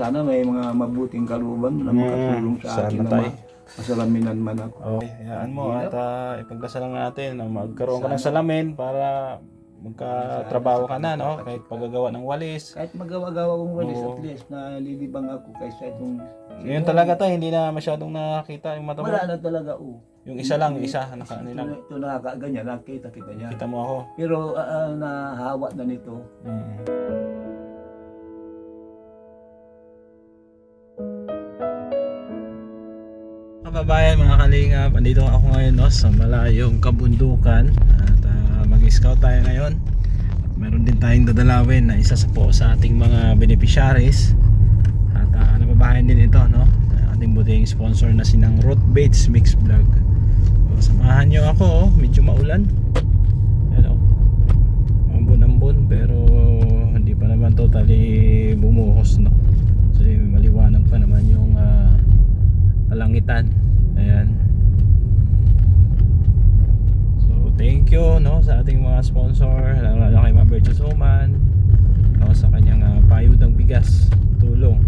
sana may mga mabuting kalooban na Mm, makatulong sa sana akin na tayo. ma- masalaminan man ako. Okay, hayaan mo at uh, ipagdasal lang natin na magkaroon ka ng salamin para magkatrabaho ka na, no? Kahit paggagawa ng walis. Kahit magawa-gawa kong walis Oo. at least na lilibang ako kaysa itong Ngayon talaga tayo, hindi na masyadong nakakita yung mata mo. wala na talaga oh. Yung isa lang, yung isa, naka, ano Ito, lang. ito nakakaganyan, nakita kita niya. Kita mo ako. Pero ah, ah, nahawa na nito. Mm. Kababayan, mga kalingap, andito ako ngayon no, sa malayong kabundukan. At ah, mag-scout tayo ngayon. Meron din tayong dadalawin na isa sa po sa ating mga beneficiaries. At uh, nababahayan din ito no, ating buting sponsor na sinang Root Baits Mix Vlog. So, samahan nyo ako, oh, medyo maulan. Oh ambon-ambon pero hindi pa naman totally bumuhos no. Kasi maliwanag pa naman yung ah, kalangitan ayan so thank you no sa ating mga sponsor lalo lalo kay Ma'am Woman no sa kanyang uh, payudang bigas tulong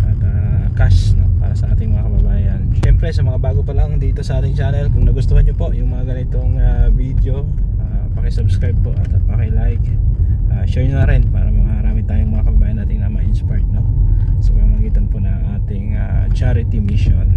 at ah, cash no para sa ating mga kababayan. Syempre sa mga bago pa lang dito sa ating channel kung nagustuhan nyo po yung mga ganitong ah, video ah, paki-subscribe po at, at paki-like. Ah, share nyo na rin para marami tayong mga kababayan nating na ma-inspired no sa pamamagitan po ng ating ah, charity mission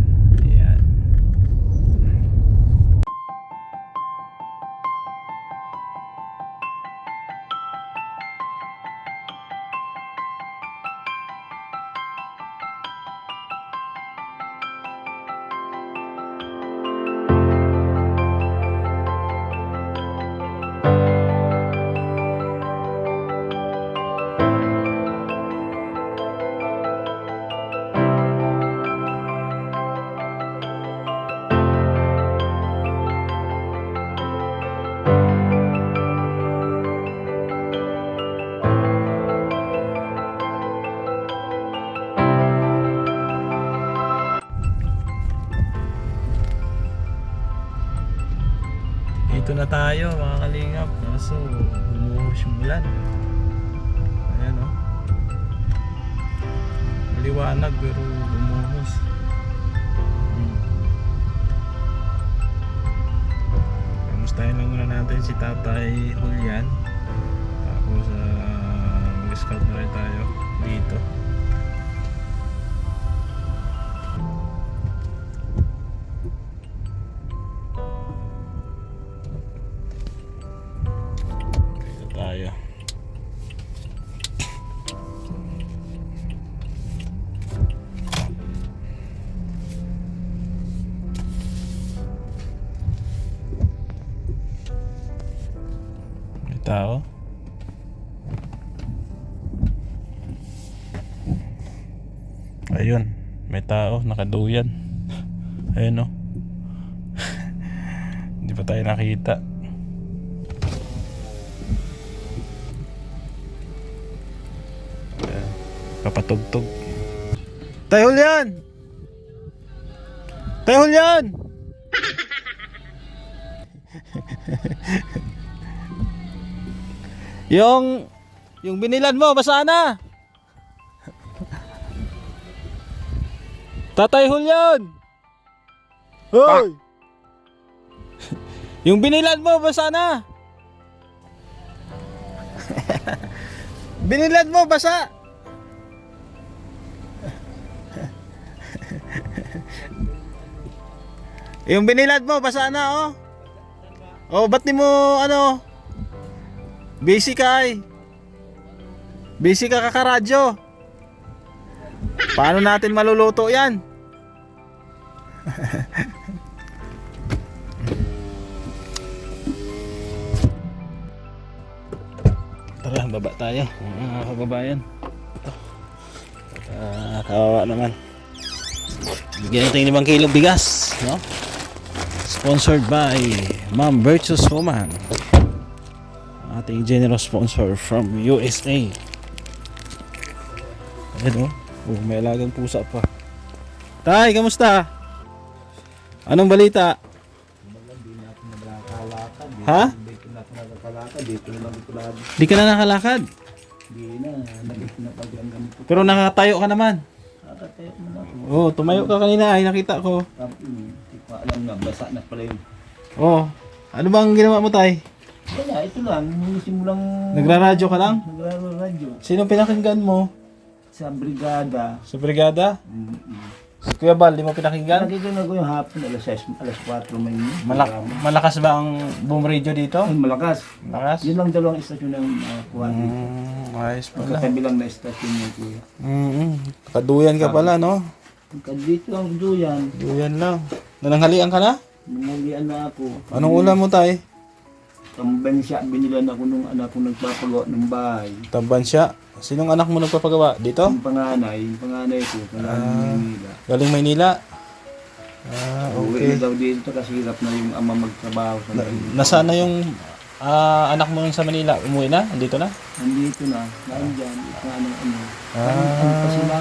bumuhos yung ulan ayan o maliwanag pero bumuhos hmm. kamustahin lang muna natin si tatay Julian. Tapos uh, mag-scout na rin tayo dito tao. Ayun, may tao, nakaduyan. Ayun oh. Hindi pa tayo nakita. Ayan, Kapatugtog. Tayo Julian! Tayo Julian! Yung yung binilan mo, basa na. Tatay Julian. Hoy. yung binilan mo, basa na. binilan mo, basa. yung binilad mo, basa na, oh. Oh, ba't di mo, ano, Busy ka ay. Busy ka kakaradyo. Paano natin maluluto yan? Tara, baba tayo. Mga kababayan. Ah, kawawa naman. Bigyan natin limang kilong bigas. No? Sponsored by Ma'am Virtuous Woman ating generous sponsor from USA. Ayan o. Oh, may alagang pusa pa. Tay, kamusta? Anong balita? Ha? Dito na ako nakakalakad, dito na lang ito lagi. Di ka na nakalakad? Hindi na, nagit na pag ang ganito. Pero nakatayo ka naman. Nakatayo mo na. Oo, tumayo ka kanina ay nakita ko. Tapos, Hindi ko alam na, basa na pala yun. Oo. Ano bang ginawa mo tay? Kaya ito lang, simulang Nagraradyo ka lang? nagraradyo Sino pinakinggan mo? sa brigada. Sa brigada? Mm-mm. Si Kuya Bal, di mo pinakinggan? Nakikita ko yung hapon, alas 6, alas 4 may Malak malakas ba ang boom radio dito? Ay, malakas. Malakas? Yun lang dalawang istasyon ng uh, kuha dito. Mm, ayos Ang pala. katabi lang na istasyon niya kuya. Mm, kaduyan ka pala, no? Dito ang duyan, Duyan lang. Nananghalian ka na? nangalian na ako. Anong ulam mo tay? Pambensya, binilan ako nung anak ko nagpapagawa ng bahay. Tabansya. Sinong anak mo nagpapagawa? Dito? Yung panganay, yung panganay ko, panganay Ah. ng Manila. Galing Maynila? Ah, Uwi okay. na daw dito kasi hirap na yung ama magtrabaho sa Manila. Nasaan na yung ah, anak mo sa Manila? Umuwi na? Andito na? Nandito na, nandyan, ito nga ng ano. Ah. Ano pa sila?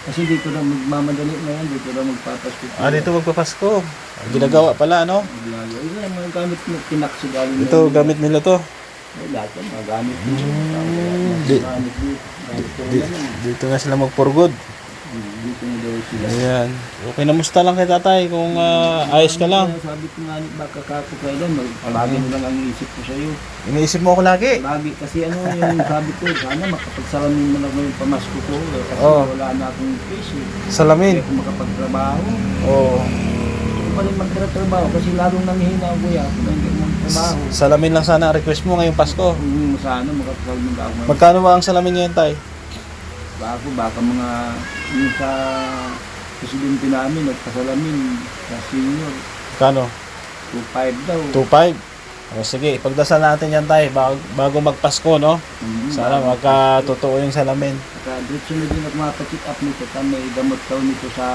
Kasi dito na magmamadali na yan, dito na magpapasko. Ah, dito magpapasko. Ginagawa pala, ano? Maglayo. Ito yung mga gamit na pinakso galing. Ito, gamit nila to. Ay, lahat yan, mga gamit dito. Hmm. Di- Gamit dito. Gamit ko Di, yan. dito na sila mag-for-good. Dito na daw sila. Ayan. Okay, namusta lang kay tatay kung ah, ayos ka lang. Sabi ko nga, baka kako kailan, palagi mo lang ang isip ko sa'yo. Iniisip mo ako lagi. Lagi kasi ano yung sabi ko, sana makapagsalamin mo na yung pamasko ko. eh, Kasi Oo. wala na akong fish eh. Hindi Salamin. ako makapagtrabaho. Oo. Hindi ko pa rin magtrabaho kasi lalong nanghihina ako kuya. Kung hindi mo trabaho. Salamin lang sana ang request mo ngayong Pasko. Kung sana makapagtrabaho ako. Magkano ba ang salamin ngayon, tay? Bako, baka mga yung sa presidente namin, nagpasalamin sa senior, Kano? 2.5 daw. 2.5? O sige, ipagdasal natin yan tay bago, bago magpasko, no? Mhm. Sana magkatotoo yung salamin. Saka diretso na din ako mapacheck up nito. Sa may gamot daw nito sa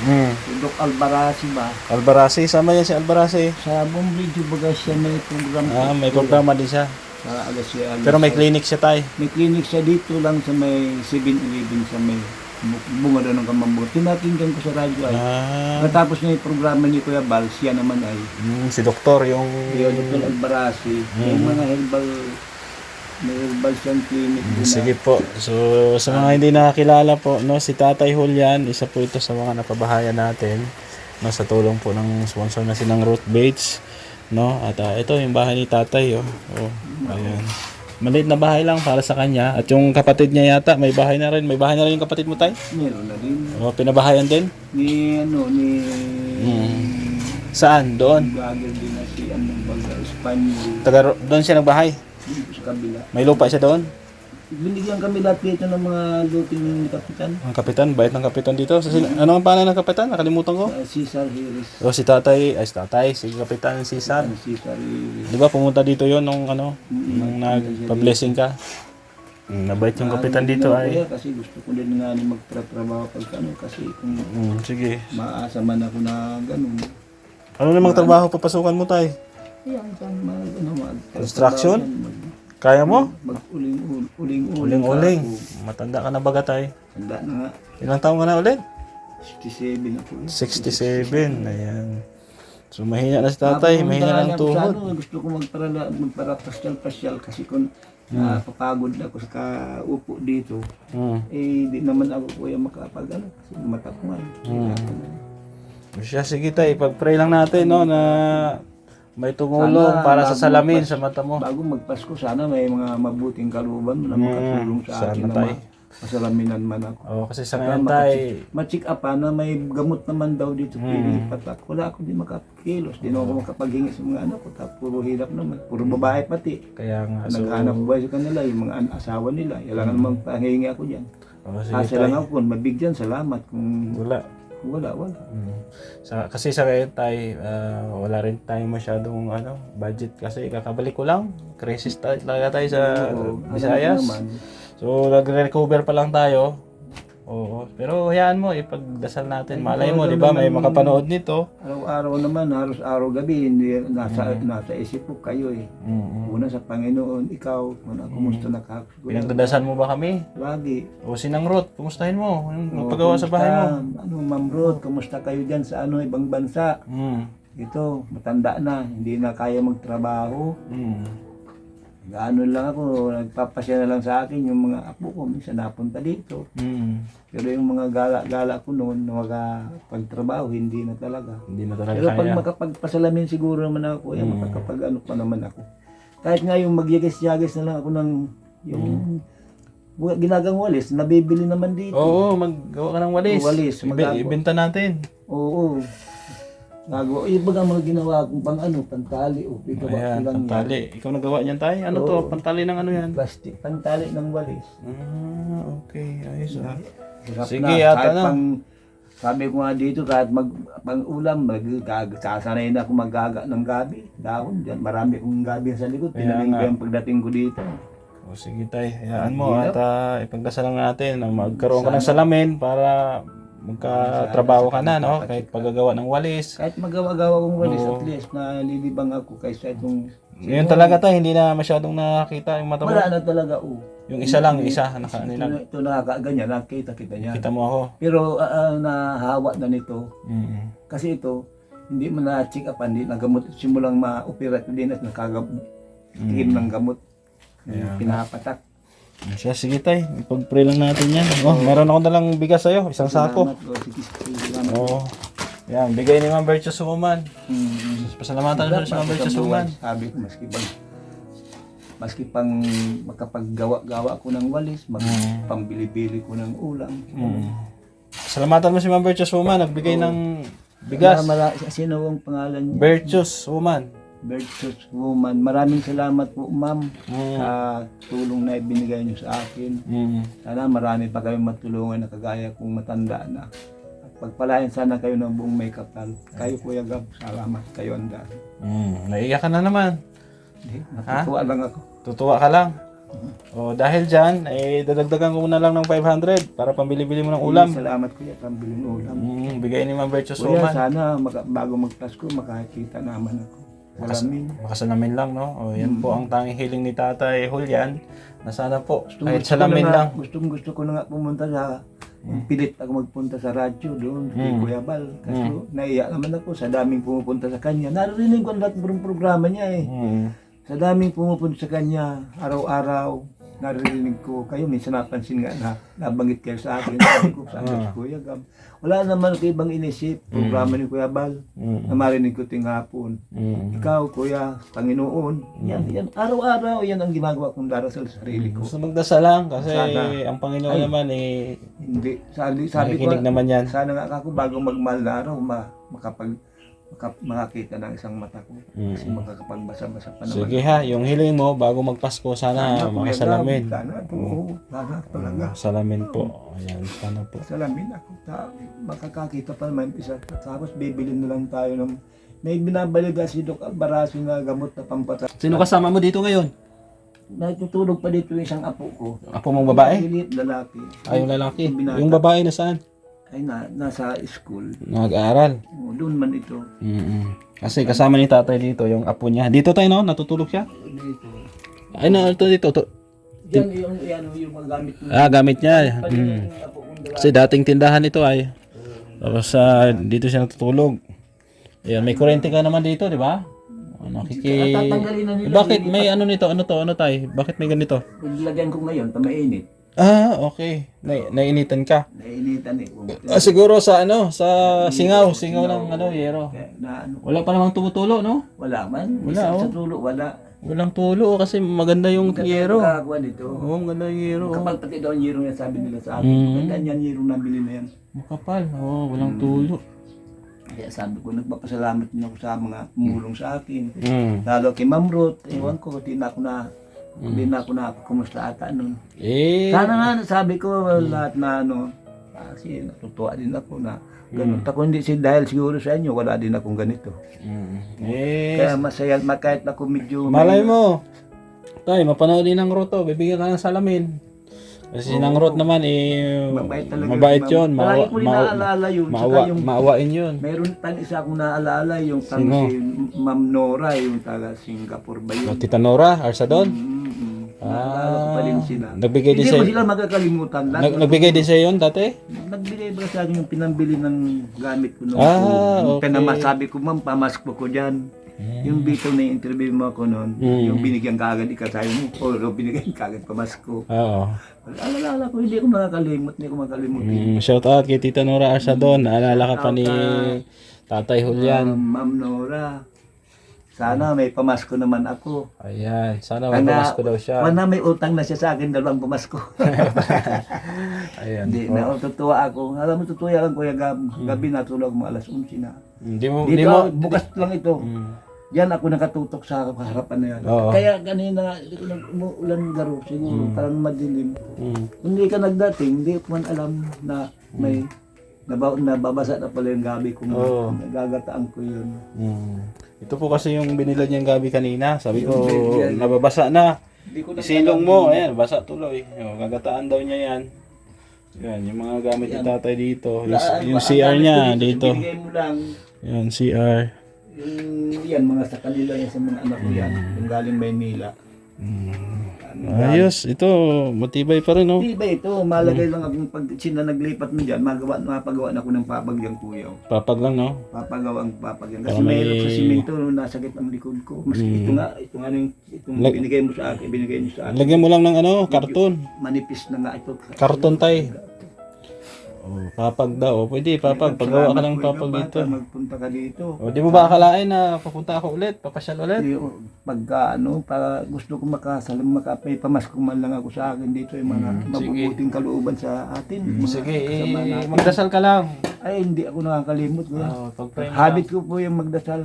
Hmm. Doc Albarasi ba? Albarasi, sama yan si Albarasi. Sa Bumblidyo baga siya may program. Ah, may programa din siya. Sa alas Pero may clinic siya tay. May clinic siya dito lang sa may 7-Eleven sa may bu- bunga daw ng kamambot. Tinakinggan ko sa radyo ay. Ah, Matapos niya yung programa ni Kuya Bal, siya naman ay hmm, si doktor yung... Yung Dr. Albarasi, may Mhm. mga herbal may herbal siyang clinic Hmm, na- Sige po. So, sa mga hindi nakakilala po, no, si Tatay Julian, isa po ito sa mga napabahayan natin, no, sa tulong po ng sponsor na sinang Root Baits, no, at ah, ito yung bahay ni Tatay, oh. oh ayan. Maliit na bahay lang para sa kanya, at yung kapatid niya yata, may bahay na rin, may bahay na rin yung kapatid mo, Tay? Meron na din. Oh, pinabahayan din? Ni ano, ni... Mhm. Saan? Doon? Vlogger din na si ano, baga, Espanyol. Taga, doon siya nagbahay? Dito sa kabila. May lupa siya doon? Binigyan kami lahat dito ng mga lutin ni Kapitan. Ang kapitan, bait ng kapitan dito. Sa sila, ano ang pangalan ng kapitan? Nakalimutan ko. Uh, Cesar Harris. O si tatay, ay si tatay, si kapitan San. Ang Cesar Harris. Di ba pumunta dito yon nung ano, nung nagpa-blessing ka? Mm, nabait yung kapitan dito Kaya ay. Kasi gusto ko din nga ni magtrabaho pag ano. Kasi kung Mm, sige. maasa man ako na ganun. Ano namang trabaho papasukan mo tay? Yan, saan mag, ano, mag, Construction? Mag, Kaya mo? mag uling uling Uling-uling. Matanda ka na baga tay? Tanda na nga. Ilang taong ka na ulit? 67 ako. eh. 67. Ayan. So mahina na si tatay, mahina lang ng ako sa tuhod. gusto ko magparala, magpara-pasyal-pasyal kasi kung Hmm. ah, papagod ako sa kaupo dito, Mm. eh di naman ako kuya makapag ano, kasi mata ko nga. Hmm. Siya, sige tay, pag-pray lang natin no, na may tumulong Sana para sa bago salamin magpas- sa mata mo. Bago magpasko, sana may mga mabuting kalooban na Mm, makatulong sa sana akin na tayo. ma- masalaminan man ako. Oh, kasi sa Saka ngayon maka- tay, Ma-check up pa na may gamot naman daw dito. Mm. Pilipat ako. Wala ako di makakilos. Di na ako makapaghingi sa mga anak ko. Tapos puro hirap naman. Puro babae pati. kaya nga. So, Naghanap buhay sa kanila, yung mga an- asawa nila. Wala nga naman pahingi ako dyan. oh, sige Asa tay. lang ako kung mabigyan, salamat. Kung Wala. Wala, wala. Mm. Sa, kasi sa ngayon tay, ah, wala rin tayong masyadong ano, budget kasi kakabalik ko lang. Crisis tayo, talaga tayo sa Oo, alam Visayas. naman. So, nagre-recover pa lang tayo. Oo. Pero hayaan mo, ipagdasal natin. Malay mo, di ba? May makapanood nito. Araw-araw naman, halos araw gabi, hindi, nasa, nasa isip ko kayo eh. Mm. Una sa Panginoon, ikaw, muna, kumusta na ka? Pinagdadasan mo ba kami? Lagi. O sinang Ruth, kumustahin mo? Yung Oh, paggawa sa bahay mo. Ano, Ma'am Ruth, kumusta kayo dyan sa ano, ibang bansa? Mm. Ito, matanda na, hindi na kaya magtrabaho. Mm. Gaano lang ako, nagpapasya na lang sa akin yung mga apo ko, minsan napunta dito. Mm. Pero yung mga gala-gala ko noon, na pagtrabaho, hindi na talaga. Hindi na talaga Pero pag kaya. makapagpasalamin siguro naman ako, yan, Mm. makakapag ano pa naman ako. Kahit nga yung magyagas-yagas na lang ako ng yung Mm. ginagang walis, nabibili naman dito. Oo, maggawa ka ng walis. Oo, walis, ibenta natin. Oo. Nagawa. Iba ang mga ginawa kong pang ano, pantali. O, ikaw Ayan, lang pantali. Ikaw nagawa niyan tayo. Ano to? Oo. Pantali ng ano yan? Plastic, pantali ng walis. Ah, okay. Ayos ah. Sige, na. at Kahit ano? pang, sabi ko nga dito, kahit mag, pang ulam, mag, sasanay na ako magaga ng gabi. Dahon dyan. Marami akong gabi sa likod. Pinaling ko yung pagdating ko dito. O sige tay, hayaan mo at uh, ipagdasalan natin na magkaroon ka ng salamin para magkatrabaho ka na, no? Kahit paggagawa ng walis. Kahit magawa-gawa kong walis, Oo. at least na lilibang ako kaysa itong... Ngayon talaga tay, hindi na masyadong nakakita yung mata mo. Wala na talaga, oh. Yung isa lang, yung isa, naka, Ito, nilang, na- ito nakakaganyan, nakita kita niya. kita mo ako. Pero ah, ah, nahawa na nito. Mm. Kasi ito, hindi mo na-check up, hindi nagamot. Simulang ma-opera ito din at nakagamot. Tigim ng gamot. Kaya Pinapatak. Siya, sige tay, ipag-pray lang natin yan. Oh, meron ako dalang bigas sa'yo, isang sako. Salamat, oh, sige, sige, salamat. Oo. Yan, bigay ni Ma'am Virtuous Woman. Mm. Pasalamatan natin si Ma'am Virtuous Woman. Sabi ko, maski bang maski pang makapaggawa-gawa ko ng walis, mag Mm. ko ng ulam. Mm. Salamatan mo si Ma'am Virtuous Woman, nagbigay ng bigas. Mara, sino ang pangalan niya? Virtuous Woman. Virtuous Woman. Maraming salamat po, ma'am, Mm. sa tulong na ibinigay niyo sa akin. Mm. Sana marami pa kayong matulungan na kagaya kong matanda na. At pagpalain sana kayo ng buong may kapal. Kayo, Kuya Gab, salamat kayo ang dahil. Mm. Naiiyak ka na naman. Hindi, natutuwa lang ako. Tutuwa ka lang. O dahil dyan, eh, dadagdagan ko na lang ng 500 para pambili-bili mo ng ulam. Salamat, Kuya, pambiling ulam. Mm, bigay ni Ma'am Virtuous Kuya, Woman. sana maka, bago mag-Pasko, makakita naman ako. Salamin. Makasalamin lang, no? O, yan Mm. po ang tanging hiling ni Tatay Julian. Na sana po, kahit salamin lang. Gustong gusto ko na nga pumunta sa pilit ako magpunta sa radyo doon kay Mm. Kuya Bal. Kasi naiyak naman ako sa daming pumupunta sa kanya. Narinig ko ang lahat ng programa niya eh. Mm. Sa daming pumupunta sa kanya, araw-araw, naririnig ko. Kayo, minsan napansin nga na nabanggit kayo sa akin. Sabi ko, sabi Ah. ko, Kuya Gab. Wala naman ako ibang inisip. Programa ni Kuya Bal Mm. na marinig ko ting hapon. Mm. Ikaw, Kuya, Panginoon. Yan, yan. Araw-araw, yan ang ginagawa kong darasal sa sarili ko. Gusto magdasal lang kasi Sana. ang Panginoon Ay. naman eh Hindi, sabi, sabi ko, naman yan. sana nga ako bago magmahal na araw, ma, makapag, makap, makakita ng isang mata ko. Kasi Mm. makakapagbasa-basa pa naman. Sige ha, yung hiling mo bago magpasko sana Sana, makasalamin. Gab, Sana po, oo, sana talaga. Salamin po. Ayan, sana po. Salamin ako. Ta, makakakita pa naman isa. Tapos bibili na lang tayo ng may binabaliga si Doc Albarasi na gamot na pampata. Sino kasama mo dito ngayon? Natutulog pa dito yung isang apo ko. Apo mong babae? Pilit lalaki. Ay, yung lalaki. Yung babae na saan? Ay, na, nasa school. Nag-aaral. O, doon man ito. mm Kasi kasama ni tatay dito, yung apo niya. Dito tayo, no? Natutulog siya? Dito. Ay, no, ito dito. To. Yan yung, yan, yung mga gamit ko. Ah, gamit niya. Mm. apo kong. Kasi dating tindahan ito ay. Tapos ah, dito siya natutulog. Ayan, may kurente ka naman dito, di ba? Oh, nakiki... Tatanggalin na nila. Bakit may ano nito? Ano to? Ano tay? Bakit may ganito? Lagyan ko ngayon, tamainit. Ah, okay. Na nainitan ka. Nainitan eh. Ah, siguro sa ano, sa singaw, singaw ng ano, yero. Na ano, Wala pa namang tumutulo, no? wala man. Wala, oh. Sa tulo, wala. Walang tulo kasi maganda yung yero. Kakakuha nito. Oo, maganda yung yero. Kapag pati daw ang yero yan, sabi nila sa akin. Mm. Ganda yan, yero nabili na yan. Makapal. Oo, walang tulo. Kaya sabi ko, nagpapasalamat din ako sa mga tumulong sa akin. Mm. Lalo kay Ma'am Ruth, ewan ko, di na ako na, di na ako na kumusta ata nun. Eh, Sana nga, sabi ko, lahat na ano, kasi natutuwa din ako na ganun. Ako hindi si dahil siguro sa inyo, wala din akong ganito. mm. eh, Kaya masaya, ma- kahit ako medyo... Malay mo. Tay, mapanood din ng roto. Bibigyan ka ng salamin. Kasi ng rot naman eh Mabait talaga. mabait. 'yon. Maawa, maawa, naaalala yun. Maawa, yung, maawain 'yon. meron pang isa akong naaalala, yung Sino? si Ma'am Nora, yung taga Singapore ba yun? Tita Nora, Arsadon. Mm, ko rin sila. Ah, Nagbigay din Hindi sa ko sila magkakalimutan. Lahat nag, nagbigay din sa iyo dati? Nagbigay ba sa akin yung pinambili ng gamit ko noon? Ah, okay. Pinamasabi ko, ma'am, pamasko ko dyan. Yung bito na interview mo ako noon, Mm. yung binigyan ka agad ikasayo mo, o binigyan ka agad pamasko. Oo. Alala ko, hindi ko makakalimot, hindi ko makalimutin. Mm, shout out kay Tita Nora Arsadon. Naalala ka pa ni Tatay Julian. Um, Ma'am Nora, sana may pamasko naman ako. Ayan, sana Ana- magpamasko daw siya. Wala may utang na siya sa akin, dalawang pamasko. Ayan. Hindi na, tutuwa ako. Alam mo, tutuwa ako, Kuya Gab. Gabi natulog mo, alas 11 na. Hindi mo, hindi Dito, mo. bukas lang ito. Mm. Diyan ako nakatutok sa harapan na yan. Oo. Kaya kanina, umuulan garo siguro, parang madilim. Mm. Hindi ka nagdating, hindi ko man alam na may naba, nababasa na pala yung gabi kung Oo. nagagataan ko yun. Mm. Ito po kasi yung binila niyang gabi kanina. Sabi ko, nababasa na. Isilong mo, ayan, basa tuloy. Yung, gagataan daw niya yan. Yan, yung mga gamit ni tatay dito. Yung, yung CR niya dito. Yan, CR. yung yan, mga sa kanila yan, sa mga anak ko yan, yung galing Maynila. Ano, Ayos, ito, matibay pa rin, no? Di ba ito, malagay lang akong pag sila naglipat mo dyan, magawa, mapagawa na ako ng papagyang kuyaw. Papag lang, no? Papagawa ang papagyan. Kasi Para may- mahirap sa simento, no, nasakit ang likod ko. Mas Mm. ito nga, ito nga yung, itong Lag- binigay mo sa akin, binigay mo sa akin. Lagyan mo lang ng ano, karton. Manipis na nga ito. Karton tay. Oh, papag daw. Oh, pwede, papag. Pagawa ka ng papag dito. Magpunta ka dito. O, di mo ba akalain na papunta ako ulit? Papasyal ulit? Oh, pagka ano, para gusto ko makasalam, makapay pamasko man lang ako sa akin dito yung mga mabubuting kalooban sa atin. mga Mm, Sige, kasama eh, natin. magdasal ka lang. Ay, hindi ako nakakalimot. kuya. Oh, pag-pray mo Habit ko po yung magdasal.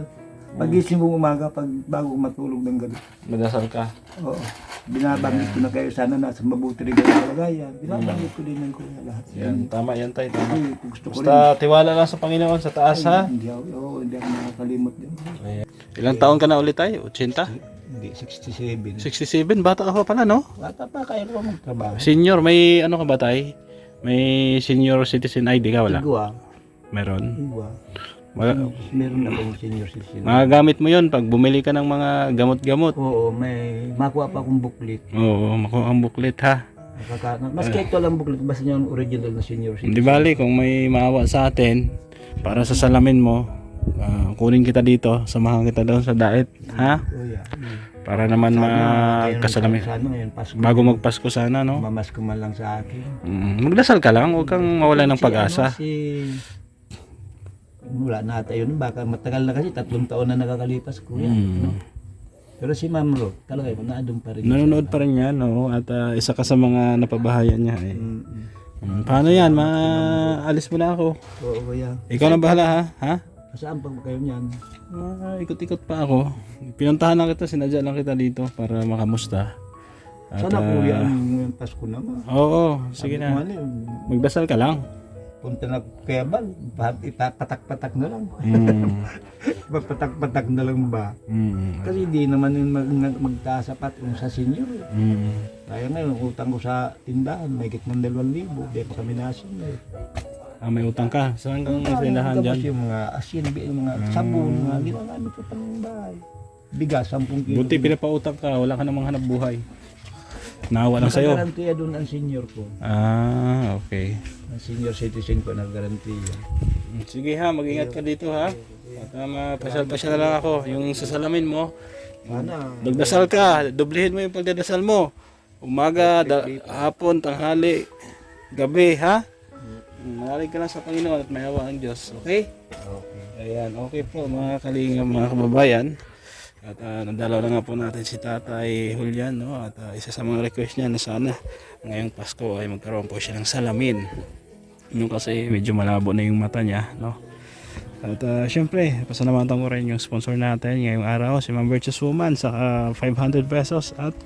Pagising mo umaga pag bago ko matulog ng gabi. Magdasal ka. Oo. Binabanggit ko na kayo sana nasa mabuti rin kayo kalagayan. Binabanggit ko din ng kuya lahat. Yan, tama yan tayo. Tama. Kasi gusto ko rin. Basta tiwala lang sa Panginoon sa taas ha. Hindi ako, oo, hindi ako nakakalimot din. Ayan. Ilang taon ka na ulit tayo? 80? Hindi, 67. 67? Bata ka pa pala no? Bata pa kaya ko magtrabaho. Senior, may ano ka ba tayo? May senior citizen ID ka wala? Igwa. Meron. Igwa. Wala. Meron akong senior citizen. Magagamit mo yun pag bumili ka ng mga gamot-gamot. Oo, may makuha pa akong booklet. Oo, makuha ang booklet ha. Nakaka- Mas ito lang booklet, basta yung original na senior citizen. Hindi bali kung may maawa sa atin para sa salamin mo, ah, kunin kita dito, samahan kita doon sa daet, ha? Kuya. Para naman magkasalamin. Sa ano ngayon, Pasko. Bago magpasko sana, no? Mamasko man lang sa akin. Mm, magdasal ka lang, huwag kang mawala ng pag-asa. Si, wala na tayo nun. Baka matagal na kasi, tatlong taon na nakakalipas ko yan. Mm. no? Pero si Ma'am Ro, talaga ko naandun pa rin. Nanonood pa rin yan, no? At ah, isa ka sa mga napabahayan niya. Eh. Mm, mm. Mm, paano yan? Maalis mo na ako. Oo, kuya. Ikaw na bahala, ha? Ha? Saan pa kayo niyan? Ah, ikot-ikot pa ako. Pinuntahan lang kita, sinadya lang kita dito para makamusta. At, Sana ah, kuya, ang Pasko naman. Oo, sige na. Yun, Magdasal ka lang. Punta na kaya ba? Patak-patak na lang. Mm. Patak-patak na lang ba? Mm. Kasi di naman yun mag, magkasapat yung sa senior. Mm. Kaya ngayon, utang ko sa tindahan, may git ng 2,000. Di pa kami nasin. Eh. Ah, may utang ka. Saan kang tindahan Tapos dyan? yung mga asin, yung mga sabon, mga ginagamit ko pang bahay. Bigas, 10 kilo. Buti pinapautang ka, wala ka namang hanap buhay. Nawa lang sa'yo. Nagagarantiya doon ang senior ko. Ah, okay. Ang senior citizen ko naggarantiya. Sige ha, mag-ingat ka dito ha. At uh, mapasyal-pasyal na lang ako. Yung sasalamin mo, magdasal ka, doblehin mo yung pagdadasal mo. Umaga, da- hapon, tanghali, gabi ha. Manalig ka lang sa Panginoon at may awa ang Diyos. Okay? Okay. Ayan, okay po mga kalingam, mga kababayan. At uh, nadalaw na nga po natin si Tatay Julian, no? At ah, isa sa mga request niya na sana ngayong Pasko ay magkaroon po siya ng salamin. Yung kasi medyo malabo na yung mata niya, no? At uh, syempre, pasalamatan ko rin yung sponsor natin ngayong araw, si Ma'am Virtuous Woman sa ah, 500 pesos at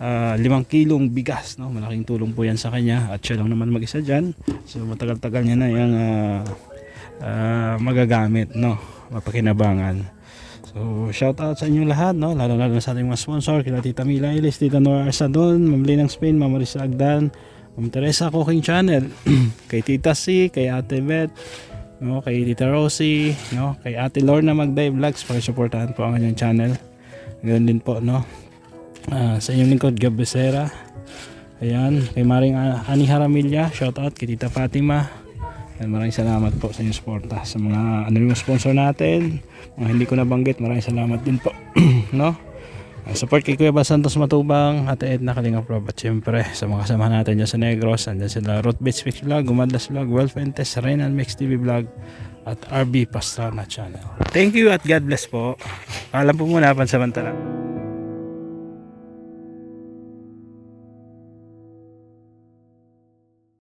ah, 5 kilong bigas, no? Malaking tulong po yan sa kanya at siya lang naman mag-isa dyan. So matagal-tagal niya na yung ah, ah, magagamit, no? Mapakinabangan. So, shout out sa inyo lahat, no? Lalo lalo sa ating mga sponsor, kila Tita Mila Ilis, Tita Nora Arsadon, Ma'am Linang Spain, Ma'am Marisa Agdan, Ma'am Teresa Cooking Channel, kay Tita C, kay Ate Beth, no? kay Tita Rosie, no? kay Ate Lorna Magday Vlogs, pakisuportahan po ang kanyang channel. Ganoon din po, no? Ah, sa inyong lingkod, Gab Becerra. Ayan, kay Maring Ani Haramilya, shout out kay Tita Fatima. Yan, maraming salamat po sa inyong suporta sa mga ano yung sponsor natin. Mga hindi ko nabanggit, maraming salamat din po. no? Uh, support kay Kuya Bal Santos Matubang at Edna Kalinga Prob at syempre sa mga kasama natin dyan sa Negros andyan sila Root Beach Mix Vlog, Gumadlas Vlog, Well Fuentes, Renan Mix TV Vlog at RB Pastrana Channel. Thank you at God bless po. Paalam po muna pansamantala.